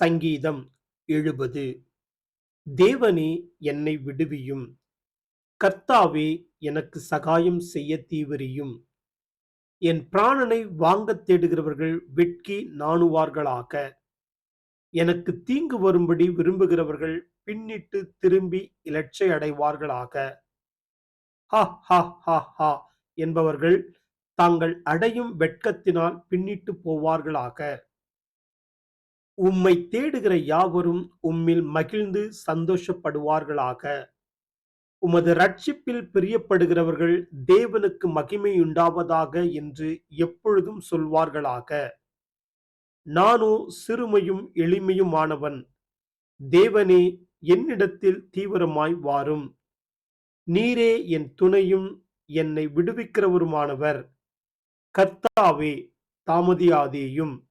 சங்கீதம் எழுபது. தேவனே என்னை விடுவியும். கர்த்தாவே எனக்கு சகாயம் செய்ய தீவிரியும் என் பிராணனை வாங்கத் தேடுகிறவர்கள் வெட்கி நாணுவார்களாக. எனக்கு தீங்கு வரும்படி விரும்புகிறவர்கள் பின்னிட்டு திரும்பி இலட்சை அடைவார்களாக. ஹா ஹா ஹா ஹா என்பவர்கள் தாங்கள் அடையும் வெட்கத்தினால் பின்னிட்டு போவார்களாக. உம்மை தேடுகிற யாவரும் உம்மில் மகிழ்ந்து சந்தோஷப்படுவார்களாக. உமது ரட்சிப்பில் பிரியப்படுகிறவர்கள் தேவனுக்கு மகிமையுண்டாவதாக என்று எப்பொழுதும் சொல்வார்களாக. நானோ சிறுமையும் எளிமையுமானவன். தேவனே என்னிடத்தில் தீவிரமாய் வாரும். நீரே என் துணையும் என்னை விடுவிக்கிறவருமானவர். கர்த்தாவே தாமதியாதேயும்.